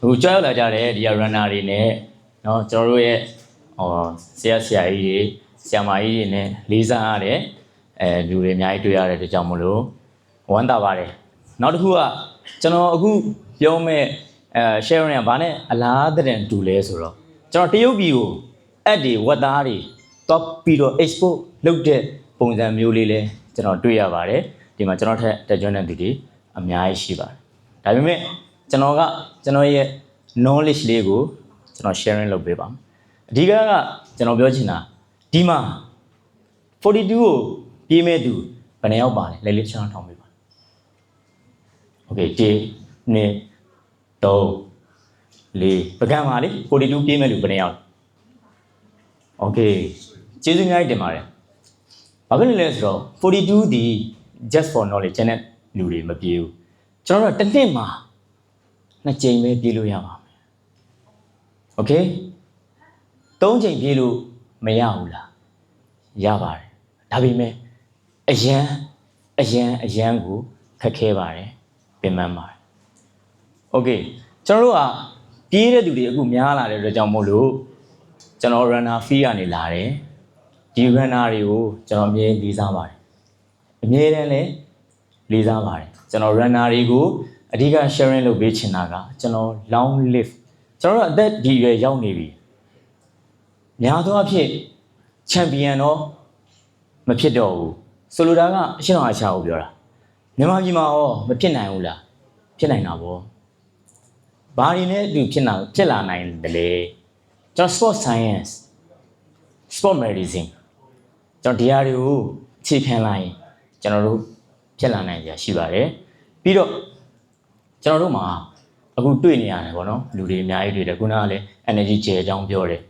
ဟိုကြောက်ရောက်လာကြတယ်ဒီက runner တွေနဲ့เนาะကျွန်တော်တို့ရဲ့ဟောဆရာဆရာကြီးတွေဆရာမကြီးတွေနဲ့လေးစားရတယ်အဲလူတွေအများကြီးတွေ့ရတဲ့အတွက်ကြောင့်မလို့ဝမ်းသာပါတယ်နောက်တစ်ခုကကျွန်တော်အခုပြောမဲ့အဲ sharing ကဘာနဲ့အလားတဲ့တူလဲဆိုတော့ကျွန်တော်တရုတ်ပြည်ကို add တွေဝက်သားတွေ top ပြီးတော့ export လုပ်တဲ့ပုံစံမျိုးလေးလဲကျွန်တော်တွေ့ရပါတယ်ဒီမှာကျွန်တော်ထက်တက်ကြွတဲ့သူတွေအများကြီးရှိပါတယ်ဒါပေမဲ့ ကျွန်တော်ကကျွန်တော်ရဲ့ knowledge လေးကိုကျွန်တော် sharing လုပ်ပေးပါမယ်အဓိကကကျွန်တော်ပြောချင်တာဒီမှာ42ကိုပြေးမဲ့သူဘယ်နှယောက်ပါလဲလဲလေးကျွန်တော်ထောင်ပေးပါ Okay 1 2 3 4ပကံပါလေ42ပြေးမဲ့လူဘယ်နှယောက်လဲ Okay ကျေးဇူးအများကြီးတင်ပါတယ်။ဘာဖြစ်လို့လဲဆိုတော့42ဒီ just for knowledge ကျန်တဲ့လူတွေမပြေဘူး။ကျွန်တော်တို့တစ်နှစ်မှာ နှစ်ကြိမ်ပဲပြေလို့ရပါမယ်။ Okay သုံးကြိမ်ပြေလို့မရဘူးလား။ရပါတယ်။ဒါပေမဲ့အရန်အရန်အရန်ကိုခက်ခဲပါတယ်။ပြင်ပန်းပါတယ်။ Okay ကျွန်တော်တို့ကပြေးတဲ့သူတွေအခုများလာတဲ့အတွက်ကြောင့်မို့လို့ကျွန်တော် runner fee ကနေလာတယ်ဒီ runner တွေကိုကျွန်တော်အမြဲလေးစားပါတယ်အမြဲတမ်းလည်းလေးစားပါတယ်ကျွန်တော် runner တွေကို အဓိက sharing လုပ်ပေးချင်တာကကျွန်တော် long live ကျွန်တော်တို့အသက်ဒီရွယ်ရောက်နေပြီများသောအားဖြင့် champion တော့မဖြစ်တော့ဘူးဆိုလိုတာကအရှင်းတော်အချာကိုပြောတာမြန်မာပြည်မှာရောမဖြစ်နိုင်ဘူးလားဖြစ်နိုင်တာပေါ့ဘာတွေနဲ့အတူဖြစ်လာဖြစ်လာနိုင်တယ်လဲကျွန်တော် sport science sport medicine ကျွန်တော်ဒီဟာတွေကိုအခြေခံလိုက်ရင်ကျွန်တော်တို့ဖြစ်လာနိုင်ကြရှိပါတယ်ပြီးတော့ ကျွန်တော်တို့မှာအခုတွေ့နေရတယ်ပေါ့နော်လူတွေအများကြီးတွေ့တယ်ခုနကလည်း energy ကျဲအကြောင်းပြောတယ်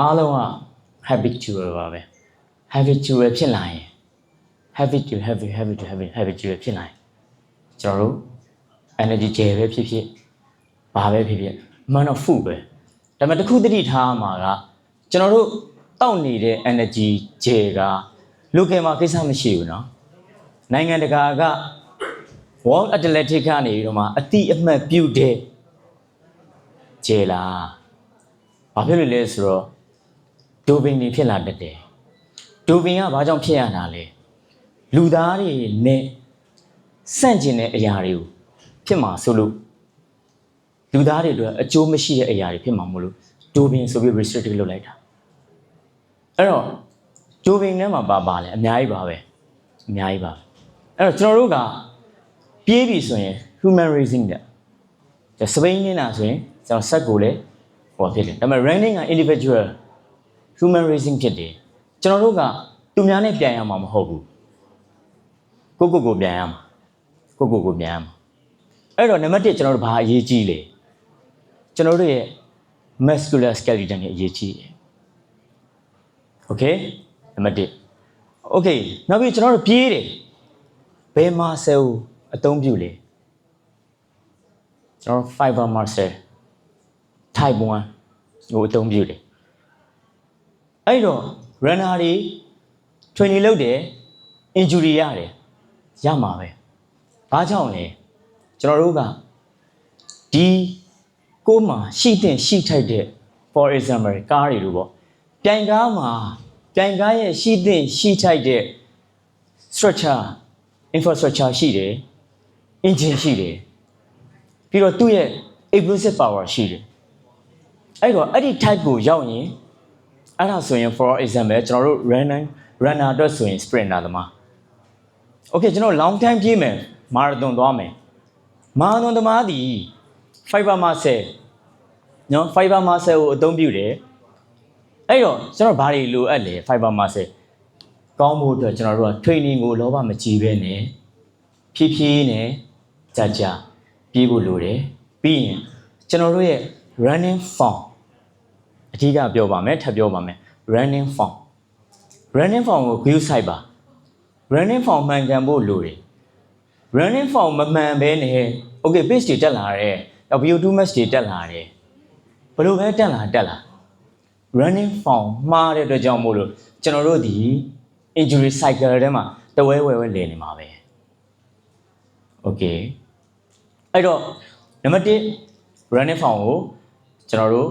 အားလုံးက habitual ပါပဲ habitual ဖြစ်လာရင် habitual habit habit habit habitual ဖြစ်လာရင်ကျွန်တော်တို့ energy ကျဲပဲဖြစ်ဖြစ်ဘာပဲဖြစ်ဖြစ်မှန်တော့ food ပဲဒါပေမဲ့တစ်ခုသတိထားမှာကကျွန်တော်တို့တောက်နေတဲ့ energy ကျဲက local မှာကိစ္စမရှိဘူးเนาะနိုင်ငံတကာက World Athletic ကနေပြီးတော့မှအတိအမှတ်ပြုတဲ့ကျဲလားဘာဖြစ်လို့လဲဆိုတော့ဒိုပင်တွေဖြစ်လာတတ်တယ်ဒိုပင်ကဘာကြောင့်ဖြစ်ရတာလဲလူသားတွေနဲ့စန့်ကျင်တဲ့အရာတွေကိုဖြစ်မှာဆိုလို့လူသားတွေအတွက်အကျိုးမရှိတဲ့အရာတွေဖြစ်မှာမလို့ဒိုပင်ဆိုပြီး restricted လုပ်လိုက်တာအဲ့တော့ဒိုပင်ထဲမှာပါပါလဲအများကြီးပါပဲအများကြီးပါအဲ့တော့ကျွန်တော်တို့က ပြေးပြီဆိုရင် human racing တဲ့ဒါစပိန်နေတာဆိုရင်ကျွန်တော်ဆက်ကိုလည်းဟောဖြစ်တယ်ဒါပေမဲ့ running က individual human racing ဖြစ်တယ်ကျွန်တော်တို့ကသူများနဲ့ပြန်ရမှာမဟုတ်ဘူးကိုကိုကိုပြန်ရမှာကိုကိုကိုပြန်ရမှာအဲ့တော့နံပါတ်1ကျွန်တော်တို့ဘာအရေးကြီးလဲကျွန်တော်တို့ရဲ့ muscular skeleton ရဲ့အရေးကြီးတယ် okay နံပါတ်1 okay နောက်ပြီးကျွန်တော်တို့ပြေးတယ်ဘယ်မှာဆယ်ကို အသုံးပြုလဲကျွန်တော် fiber muscle type 1ကိုအသုံးပြုတယ်အဲ့တော့ runner တွေ training လုပ်တယ် injury ရတယ်ရမှာပဲဘာကြောင့်လဲကျွန်တော်တို့ကဒီကိုယ်မှာရှိတဲ့ရှိထိုက်တဲ့ for example ကားတွေလို့ပေါ့ပြိုင်ကားမှာပြိုင်ကားရဲ့ရှိတဲ့ရှိထိုက်တဲ့ structure infrastructure ရှိတယ် engine ရှိတယ်ပြီးတော့သူ့ရဲ့ explosive power ရှိတယ်အဲ့တော့အဲ့ဒီ type ကိုရောက်ရင်အဲ့ဒါဆိုရင် for example ကျွန်တော်တို့ runner runner အတွက်ဆိုရင် sprinter သမား okay ကျွန်တော် long time ပြေးမယ် marathon သွားမယ် marathon သမားဒီ fiber muscle နော် fiber muscle ကိုအသုံးပြုတယ်အဲ့တော့ကျွန်တော်ဘာတွေလိုအပ်လဲ fiber muscle ကောင်းဖို့အတွက်ကျွန်တော်တို့က training ကိုလောဘမကြည့်ပဲနဲ့ဖြည်းဖြည်းနဲ့ ကြာကြာပြေးဖို့လိုတယ်ပြီးရင်ကျွန်တော်တို့ရဲ့ running form အဓိကပြောပါမယ်ထပ်ပြောပါမယ် running form running form ကို view site ပါ running form မှန်ကန်ဖို့လိုတယ် running form မမှန်ဘဲနဲ့ okay page တွေတက်လာတယ်နောက် VO2 max တွေတက်လာတယ်ဘယ်လိုပဲတက်လာတက်လာ running form မှားတဲ့အတွက်ကြောင့်မို့လို့ကျွန်တော်တို့ဒီ injury cycle ထဲမှာတဝဲဝဲဝဲလည်နေမှာပဲ okay အဲ့တော့နနံပါတ်1 running form ကိုကျွန်တော်တို့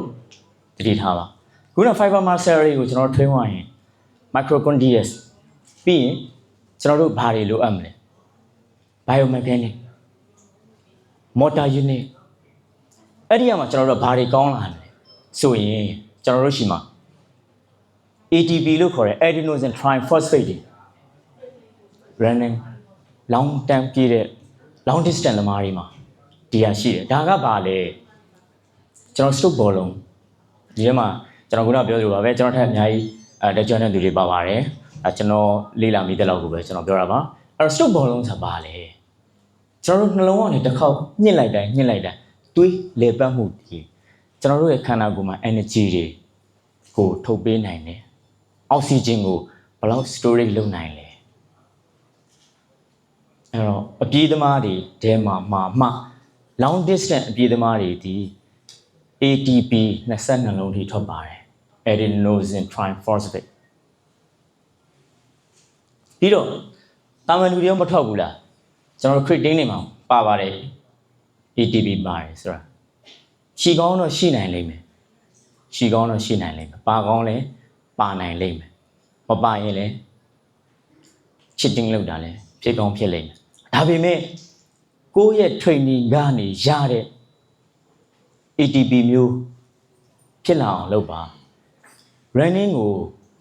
တတိထားပါခုန fiber mastery ကိုကျွန်တော်တို့ထွင်းသွားရင် microcondius ပြီးရင်ကျွန်တော်တို့ဘာတွေလိုအပ်မလဲ biomechanic motor unit အဲ့ဒီကမှကျွန်တော်တို့ဘာတွေကောင်းလာမလဲဆိုရင်ကျွန်တော်တို့ရှိမှာ ATP လို့ခေါ်တဲ့ adenosine triphosphate တွေ running long term ပြည့်တဲ့ long distance သမားတွေမှာ ဒီဟာရှိတယ်ဒါကဘာလဲကျွန်တော် stroke ဘောလုံးဒီထဲမှာကျွန်တော်ခုနပြောသလိုပါပဲကျွန်တော်ထက်အများကြီးအဲတက်ကြွတဲ့သူတွေပါပါတယ်အဲကျွန်တော်လေးလာမိတဲ့လောက်ကိုပဲကျွန်တော်ပြောတာပါအဲ့တော့ stroke ဘောလုံးဆိုတာဘာလဲကျွန်တော်တို့နှလုံးကနေတစ်ခေါက်ညှစ်လိုက်တိုင်းညှစ်လိုက်တိုင်းတွေးလေပတ်မှုဒီကျွန်တော်တို့ရဲ့ခန္ဓာကိုယ်မှာ energy တွေကိုထုတ်ပေးနိုင်တယ်အောက်ဆီဂျင်ကိုဘယ်လောက် storage လုပ်နိုင်လဲအဲ့တော့အပြေးသမားတွေတဲမှာမှာမှ long distance အပြေးသမားတွေဒီ ATP 22လုံးထိထွက်ပါတယ် adenosine triphosphate ပြီးတော့တာမန်လူတွေရောမထွက်ဘူးလားကျွန်တော်တို့ creatine တွေမှာပါပါတယ် ATP ပါတယ်ဆိုတာရှီကောင်းတော့ရှိနိုင်လိမ့်မယ်ရှီကောင်းတော့ရှိနိုင်လိမ့်မယ်ပါကောင်းလည်းပါနိုင်လိမ့်မယ်မပါရင်လည်း cheating လုပ်တာလည်းဖြစ်ကောင်းဖြစ်လိမ့်မယ်ဒါပေမဲ့ ကိုယ့်ရဲ့ training ကနေရတဲ့ ATP မျိုးဖြစ်လာအောင်လုပ်ပါ running ကို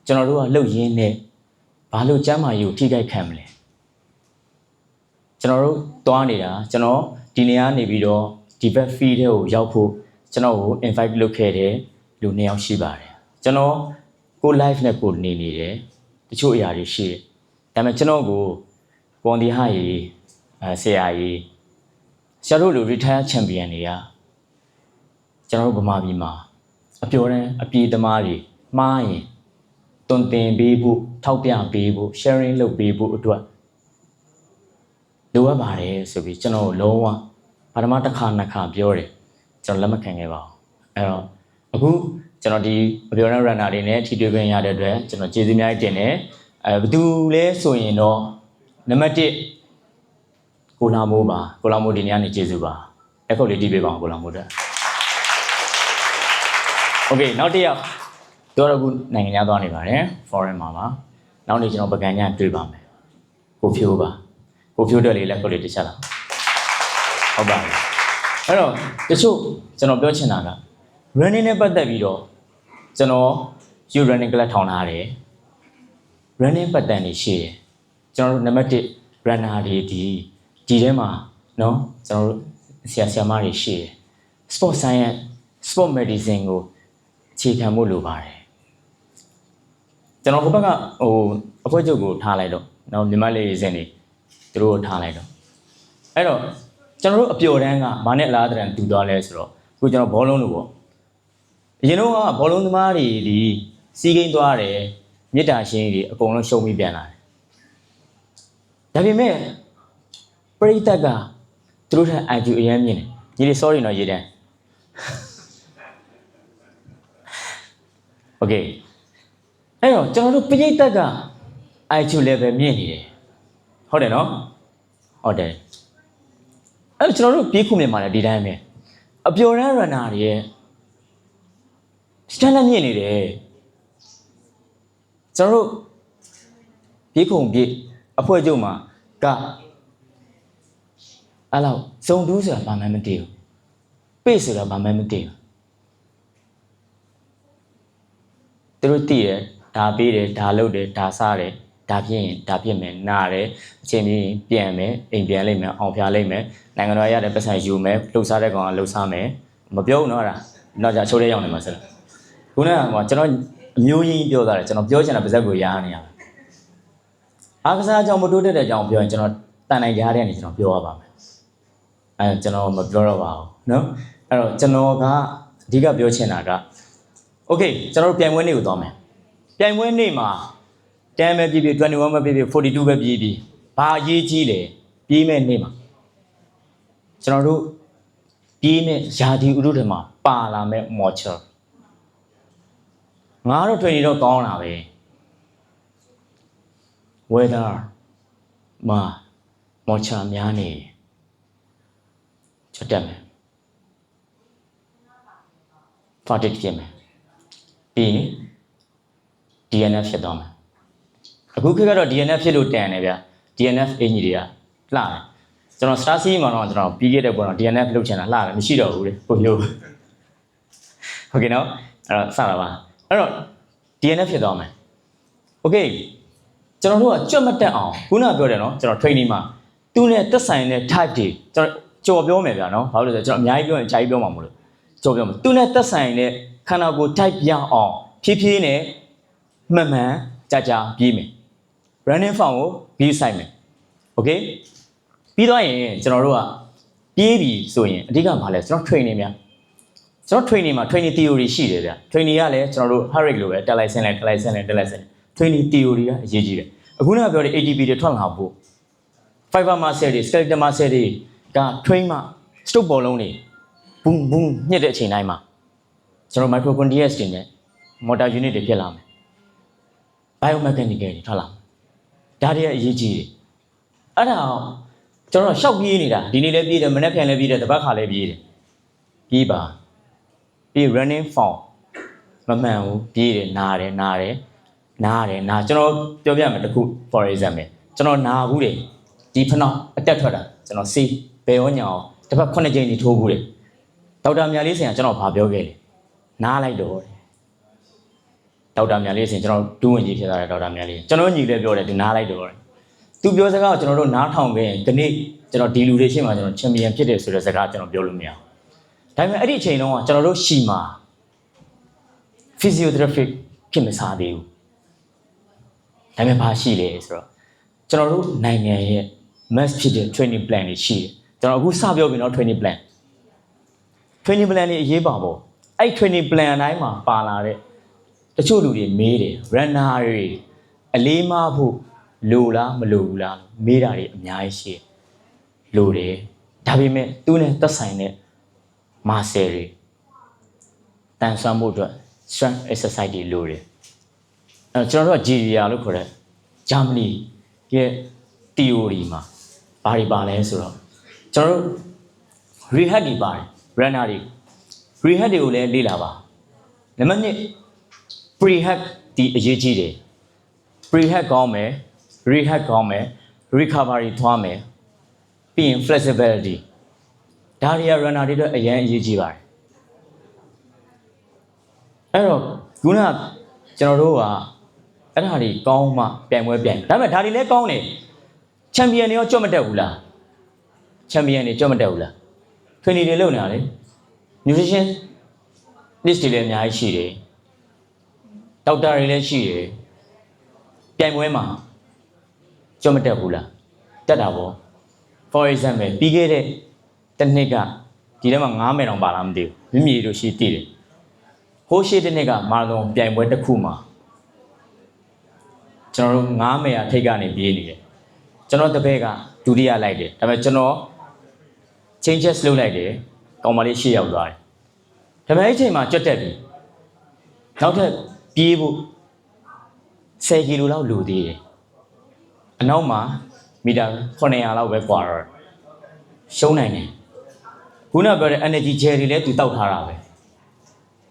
ကျွန်တော်တို့ကလှုပ်ရင်းနဲ့ဘာလို့ကျမ်းမာရေးကိုထိခိုက်ခံမလဲကျွန်တော်တို့သွားနေတာကျွန်တော်ဒီနေရာနေပြီးတော့ဒီဘက် field ထဲကိုရောက်ဖို့ကျွန်တော်ကို invite လုပ်ခဲ့တဲ့လူနှစ်ယောက်ရှိပါတယ်ကျွန်တော်ကို live နဲ့ကိုနေနေတယ်တချို့အရာတွေရှိတယ်ဒါပေမဲ့ကျွန်တော်ကိုကွန်ဒီဟာကြီးအဲဆရာကြီး ဆရာတို့လူ retire champion တွေကကျွန်တော်တို့ဗမာပြည်မှာအပြော်တန်းအပြေးသမားတွေမှားရင်တွင်တင်ပေးဖို့ထောက်ပြပေးဖို့ sharing လုပ်ပေးဖို့အတွက်လိုအပ်ပါတယ်ဆိုပြီးကျွန်တော်လုံးဝပထမတစ်ခါနှစ်ခါပြောတယ်ကျွန်တော်လက်မခံခဲ့ပါဘူးအဲ့တော့အခုကျွန်တော်ဒီအပြော်တန်း runner တွေနဲ့ထိတွေ့ခွင့်ရတဲ့အတွက်ကျွန်တော်ကျေးဇူးများတင်တယ်အဲဘယ်သူလဲဆိုရင်တော့နံပါတ်1 ကိုလာမိုးပါကိုလာမိုးဒီနေ့ကနေကျေးဇူးပါလက်ခုပ်လေးတီးပေးပါအောင်ကိုလာမိုးတဲ့โอเคနောက်တစ်ယောက်တို့တော့အခုနိုင်ငံခြားသွားနေပါတယ် foreign မှာပါနောက်နေ့ကျွန်တော်ပကံညတွေ့ပါမယ်ကိုဖြိုးပါကိုဖြိုးတဲ့လေးလက်ခုပ်လေးတစ်ချက်လာဟုတ်ပါပြီအဲ့တော့တချို့ကျွန်တော်ပြောချင်တာက running နဲ့ပတ်သက်ပြီးတော့ကျွန်တော် you running club ထောင်ထားတယ် running pattern တွေရှိတယ်ကျွန်တော်တို့နံပါတ်1 runner တွေဒီ ဒီထဲမှာเนาะကျွန်တော်တို့ဆရာဆရာမတွေရှိတယ် sport science sport medicine ကိုအခြေခံဖို့လိုပါတယ်ကျွန်တော်ဟိုဘက်ကဟိုအဖွဲ့ချုပ်ကိုထားလိုက်တော့เนาะမြန်မာလေးရေးစင်တွေသူတို့ကိုထားလိုက်တော့အဲ့တော့ကျွန်တော်တို့အပျော်တန်းကဘာနဲ့အလားတရံတူသွားလဲဆိုတော့အခုကျွန်တော်ဘောလုံးလို့ပေါ့အရင်တော့ကဘောလုံးသမားတွေဒီစီးကိန်းသွားတယ်မြစ်တာရှင်းတွေအကုန်လုံးရှုံးပြီးပြန်လာတယ်ဒါပေမဲ့ ပရိသတ်ကသူတို့ထက် IQ အရင်မြင်တယ်ညီလေး sorry နော်ရေးတန်း Okay အဲ့တော့ကျွန်တော်တို့ပရိသတ်က IQ level မြင့်နေတယ်ဟုတ်တယ်နော်ဟုတ်တယ်အဲ့တော့ကျွန်တော်တို့ပြေးခုမြင်ပါလေဒီတိုင်းပဲအပျော်တန်း runner တွေရဲ့ standard မြင့်နေတယ်ကျွန်တော်တို့ပြေးခုံပြေးအဖွဲ့ချုပ်မှာက အဲ့လောက်ဇုံတူးဆိုတာဘာမှမသိဘူးပေ့ဆိုတာဘာမှမသိဘူးသူတို့သိတယ်ဒါပေးတယ်ဒါလုပ်တယ်ဒါစားတယ်ဒါပြင်းရင်ဒါပြင်းမယ်နားတယ်အချိန်ပြင်းရင်ပြန်မယ်အိမ်ပြန်လိုက်မယ်အောင်ဖျားလိုက်မယ်နိုင်ငံတော်ရတဲ့ပတ်စံယူမယ်လှုပ်ရှားတဲ့ကောင်ကလှုပ်ရှားမယ်မပြောဘူးနော်အဲ့ဒါနောက်ကြချိုးတဲ့ရောက်နေမှာဆက်ခုနကဟိုကျွန်တော်အမျိုးရင်းပြောတာတယ်ကျွန်တော်ပြောချင်တာပါဇက်ကိုရားနေရတာအားကစားအကြောင်းမတိုးတက်တဲ့အကြောင်းပြောရင်ကျွန်တော်တန်နိုင်ကြားတဲ့အနေကျွန်တော်ပြောရပါမယ် အဲကျွန်တော်မပြောတော့ပါဘူးเนาะအဲ့တော့ကျွန်တော်ကအဓိကပြောချင်တာကโอเคကျွန်တော်တို့ပြိုင်ပွဲနေ့ကိုသွားမယ်ပြိုင်ပွဲနေ့မှာ10ပဲပြည့်ပြည့်21ပဲပြည့်ပြည့်42ပဲပြည့်ပြည့်ဘာအရေးကြီးလဲပြေးမဲ့နေ့မှာကျွန်တော်တို့ပြေးမဲ့ယာဒီဥဒုတွေမှာပါလာမဲ့ moisture ငါတော့ training တော့ကောင်းလာပဲ weather မှာ moisture များနေ ချက်တက်မယ် fatigue ဖြစ်မယ်ပြီးရင် DNF ဖြစ်သွားမယ်အခုခေတ်ကတော့ DNF ဖြစ်လို့တန်တယ်ဗျာ DNF အင်ကြီးတွေကလှတယ်ကျွန်တော် star C မှာတော့ကျွန်တော်ပြီးခဲ့တဲ့ဘက်တော့ DNF လုပ်ချင်တာလှတယ်မရှိတော့ဘူးလေပုံမျိုးဟုတ်ကဲ့နော်အဲ့တော့စတာပါအဲ့တော့ DNF ဖြစ်သွားမယ် okay ကျွန်တော်တို့ကကြွတ်မတက်အောင်ခုနကပြောတယ်နော်ကျွန်တော် training မှာသူနဲ့တက်ဆိုင်တဲ့ type တွေကျွန်တော် ကြော်ပြောမယ်ဗျာနော်ဘာလို့လဲဆိုတော့ကျွန်တော်အများကြီးပြောရင်အများကြီးပြောမှာမလို့ကြော်ပြောမယ်သူနဲ့တက်ဆိုင်တဲ့ခန္ဓာကိုယ် type ရအောင်ဖြည်းဖြည်းနဲ့မှန်မှန်ကြာကြာပြေးမယ် running form ကို view ဆိုင်မယ် okay ပြီးတော့ရင်ကျွန်တော်တို့ကပြေးပြီဆိုရင်အဓိကဘာလဲကျွန်တော် training များကျွန်တော် training မှာ training theory ရှိတယ်ဗျ training ကလည်းကျွန်တော်တို့ hard rate လိုပဲတက်လိုက်ဆင်းလိုက်တက်လိုက်ဆင်းလိုက်တက်လိုက်ဆင်းလိုက် training theory ကအရေးကြီးတယ်အခုနကပြောတဲ့ ATP တွေထွက်လာဖို့ fiber muscle တွေ skeletal muscle တွေ က train မှာ stroke ဘောလုံးတွေ boom boom ညှစ်တဲ့အချိန်တိုင်းမှာကျွန်တော် mitochondria တွေနဲ့ motor unit တွေဖြစ်လာမယ် biomechanical တွေထွက်လာမယ်ဒါတွေကအရေးကြီးတယ်အဲ့ဒါကျွန်တော်ရှောက်ပြေးနေတာဒီနေ့လည်းပြေးတယ်မနေ့ပြန်လည်းပြေးတယ်တစ်ပတ်ခါလည်းပြေးတယ်ပြေးပါပြီး running form မမှန်ဘူးပြေးတယ်နားတယ်နားတယ်နားတယ်နားကျွန်တော်ပြောပြမယ်တခု for example ကျွန်တော်နာဘူးတယ်ဒီဖနောက်အတက်ထွက်တာကျွန်တော်စေး ဘယ်ရောညာအောင်တစ်ပတ်9ချိန်ကြီးထိုးဘူးတယ်ဒေါက်တာမြလေးဆင်ကကျွန်တော်ဗာပြောခဲ့တယ်နားလိုက်တော့တယ်ဒေါက်တာမြလေးဆင်ကျွန်တော်ဒူးဝင်ကြီးဖြစ်သွားတယ်ဒေါက်တာမြလေးကျွန်တော်ညီလည်းပြောတယ်ဒီနားလိုက်တော့တယ်သူပြောစကားကိုကျွန်တော်တို့နားထောင်ခဲ့ရင်ဒီနေ့ကျွန်တော်ဒီလူတွေရှင်းမှာကျွန်တော်ချန်ပီယံဖြစ်တယ်ဆိုတဲ့စကားကျွန်တော်ပြောလို့မရဘူးဒါပေမဲ့အဲ့ဒီအချိန်တုန်းကကျွန်တော်တို့ရှီမှာ physiotherapy ဖြစ်မစားသေးဘူးဒါပေမဲ့ဘာရှိလဲဆိုတော့ကျွန်တော်တို့နိုင်ငံရဲ့ mass ဖြစ်တဲ့ training plan တွေရှိတယ် ကျွန်တော်အခုစပြောပြီးတော့ training plan training plan တွေအရေးပါပေါ့အဲ့ training plan အတိုင်းမှာပါလာတဲ့တချို့လူတွေမေးတယ် runner တွေအလေးမဖို့လိုလားမလိုဘူးလားမေးတာတွေအများကြီးရှိတယ်လိုတယ်ဒါပေမဲ့သူနဲ့သက်ဆိုင်တဲ့ muscle တွေတန်ဆွမ်းဖို့အတွက် strength exercise တွေလိုတယ်အဲတော့ကျွန်တော်တို့က GDR လို့ခေါ်တဲ့ဂျာမနီရဲ့ theory မှာဘာတွေပါလဲဆိုတော့ ကျွန်တော်တို့ rehab တွေပါတယ် runner တွေ rehab တွေကိုလည်းလေ့လာပါနံပါတ်1 prehab ဒီအရေးကြီးတယ် prehab ကောင်းမယ် rehab ကောင်းမယ် recovery သွားမယ်ပြီးရင် flexibility ဒါတွေက runner တွေအတွက်အရင်အရေးကြီးပါတယ်အဲ့တော့ခုနကကျွန်တော်တို့ကအဲ့ဒါတွေကောင်းမှပြိုင်ပွဲပြိုင်ဒါပေမဲ့ဒါတွေလည်းကောင်းတယ်ချန်ပီယံတွေရောကြွတ်မတက်ဘူးလား ချန်ပီယံတွေကြွတ်မတက်ဘူးလားထွေနေတွေလုပ်နေတာလေ nutrition list တွေလည်းအများကြီးရှိတယ်ဒေါက်တာတွေလည်းရှိတယ်ပြိုင်ပွဲမှာကြွတ်မတက်ဘူးလားတက်တာပေါ့ for example ပြီးခဲ့တဲ့တစ်နှစ်ကဒီထဲမှာ9မယ်တောင်ပါလားမသိဘူးမြမြတို့ရှိတည်တယ်ဟိုးရှိတဲ့နှစ်ကမာရသွန်ပြိုင်ပွဲတစ်ခုမှာကျွန်တော်တို့9မယ်ရထိတ်ကနေပြေးနေတယ်ကျွန်တော်တပည့်ကဒုတိယလိုက်တယ်ဒါပေမဲ့ကျွန်တော် changes လုပ်လိုက်တယ်ကောင်မလေးရှေ့ရောက်သွားတယ်ဒါပေမဲ့အဲ့ချိန်မှာကြွက်တက်ပြီနောက်ထပ်ပြေးဖို့10ကီလိုလောက်လိုသေးတယ်အနောက်မှာမီတာ900လောက်ပဲကွာတော့ရှုံးနိုင်တယ်ခုနပြောတဲ့ energy gel တွေလည်းသူတောက်ထားတာပဲ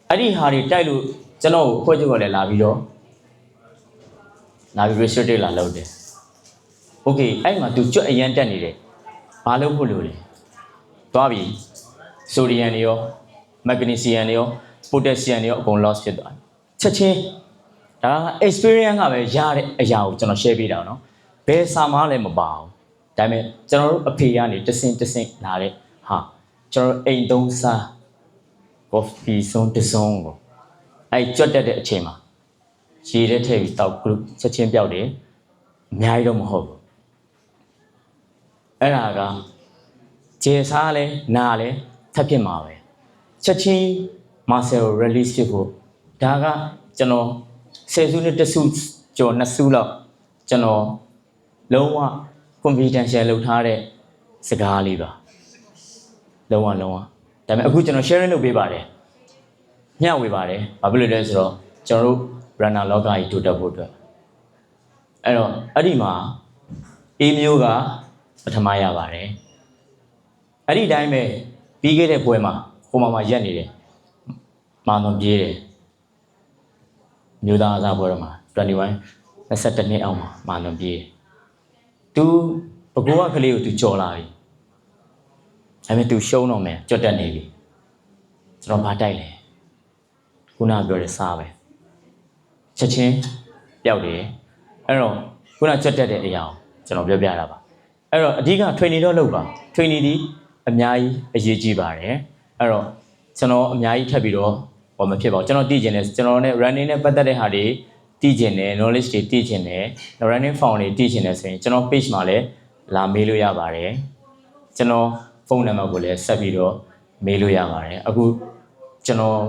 အဲ့ဒီဟာတွေတိုက်လို့ကျွန်တော်ကိုအဖွဲ့ချုပ်ကလည်းလာပြီးတော့လာပြီး research တွေလာလုပ်တယ် okay အဲ့မှာသူကြွက်အရန်တက်နေတယ်ဘာလုပ်ဖို့လိုလဲ သွားပြီဆိုဒီယမ်တွေရောမက်ဂနီဆီယမ်တွေရောပိုတက်ဆီယမ်တွေရောအကုန် loss ဖြစ်သွားတယ်ချက်ချင်းဒါ experience ကပဲရတဲ့အရာကိုကျွန်တော် share ပေးတာเนาะဘယ်စာမှလည်းမပါဘူးဒါပေမဲ့ကျွန်တော်တို့အဖေကနေတဆင့်တဆင့်လာတဲ့ဟာကျွန်တော်အိမ်သုံးစား coffee ဆုံးတစ်စုံကိုအဲ့ကြွတ်တက်တဲ့အချိန်မှာရေထဲထည့်ပြီးတောက် group ချက်ချင်းပြောက်တယ်အများကြီးတော့မဟုတ်ဘူးအဲ့ဒါက ဂျေစားလဲနားလဲထပ်ဖြစ်မှာပဲချက်ချင်း muscle release ဖြစ်ဖို့ဒါကကျွန်တော်ဆယ်စုနှစ်တစ်စုကျော်နှစ်စုလောက်ကျွန်တော်လုံးဝ confidential လုပ်ထားတဲ့စကားလေးပါလုံးဝလုံးဝဒါပေမဲ့အခုကျွန်တော် sharing လုပ်ပေးပါတယ်မျှဝေပါတယ်ဘာဖြစ်လို့လဲဆိုတော့ကျွန်တော်တို့ runner လောကကြီးတိုးတက်ဖို့အတွက်အဲ့တော့အဲ့ဒီမှာ A မျိုးကပထမရပါတယ် အဲ့ဒီတိုင်းပဲပြီးခဲ့တဲ့ပွဲမှာဟိုမှာမှာရက်နေတယ်မာမပြေးတယ်မြို့သားအစားပွဲတော့မှာ21 22နှစ်အောင်မှာမာမပြေးတယ်သူဘကိုးကကလေးကိုသူကြော်လာပြီဒါပေမဲ့သူရှုံးတော့မယ်ကြွတ်တက်နေပြီကျွန်တော်ဗာတိုက်လဲခုနကပြောတဲ့စားပဲချက်ချင်းပျောက်တယ်အဲ့တော့ခုနကြွတ်တက်တဲ့အရာကိုကျွန်တော်ပြောပြတာပါအဲ့တော့အဓိက training တော့လုပ်ပါ training ဒီ အများကြီးအရေးကြီးပါတယ်အဲ့တော့ကျွန်တော်အများကြီးထပ်ပြီးတော့ဟောမဖြစ်ပါဘူးကျွန်တော်တည်ကျင်တယ်ကျွန်တော်နဲ့ running နဲ့ပတ်သက်တဲ့ဟာတွေတည်ကျင်တယ် knowledge တွေတည်ကျင်တယ် running found တွေတည်ကျင်တယ်ဆိုရင်ကျွန်တော် page မှာလည်းလာမေးလို့ရပါတယ်ကျွန်တော်ဖုန်းနံပါတ်ကိုလည်းဆက်ပြီးတော့မေးလို့ရပါတယ်အခုကျွန်တော်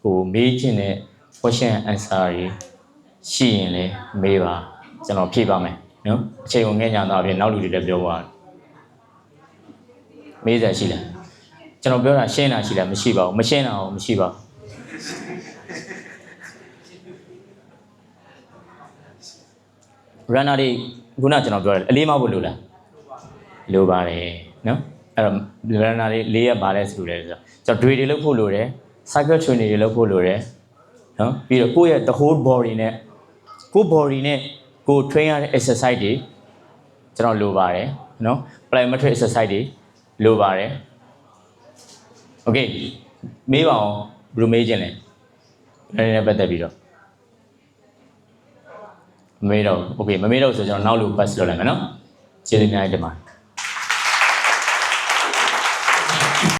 ဟိုမေးချင်တဲ့ question answer တွေရှိရင်လည်းမေးပါကျွန်တော်ဖြည့်ပါမယ်နော်အချိန်ကိုငဲ့ညာတော့ပြင်နောက်လူတွေလည်းပြောပါ မေးစရာရှိလားကျွန်တော်ပြောတာရှင်းတာရှိလားမရှိပါဘူးမရှင်းတာရောမရှိပါဘူး runner တွေခုနကျွန်တော်ပြောတယ်အလေးမဖို့လိုလားလိုပါတယ်နော်အဲ့တော့ runner တွေလေးရက်ပါလဲဆိုလို့လဲဆိုတော့ကျွန်တော် day တွေလုပ်ဖို့လိုတယ် cycle training တွေလုပ်ဖို့လိုတယ်နော်ပြီးတော့ကိုယ့်ရဲ့ the whole body နဲ့ကိုယ် body နဲ့ကိုယ် train ရတဲ့ exercise တွေကျွန်တော်လိုပါတယ်နော် plyometric exercise တွေ လိုပါတယ် okay မေးပါအောင်ဘယ်လိုမေးခြင်းလဲအဲ့ဒါနဲ့ပတ်သက်ပြီးတော့ မမေးတော့ဘူးโอเคမမေးတော့ဘူးဆိုကျွန်တော်နောက်လူ pass လုပ်လိုက်မယ်နော်ကျေးဇူးအများကြီးတင်ပါတယ်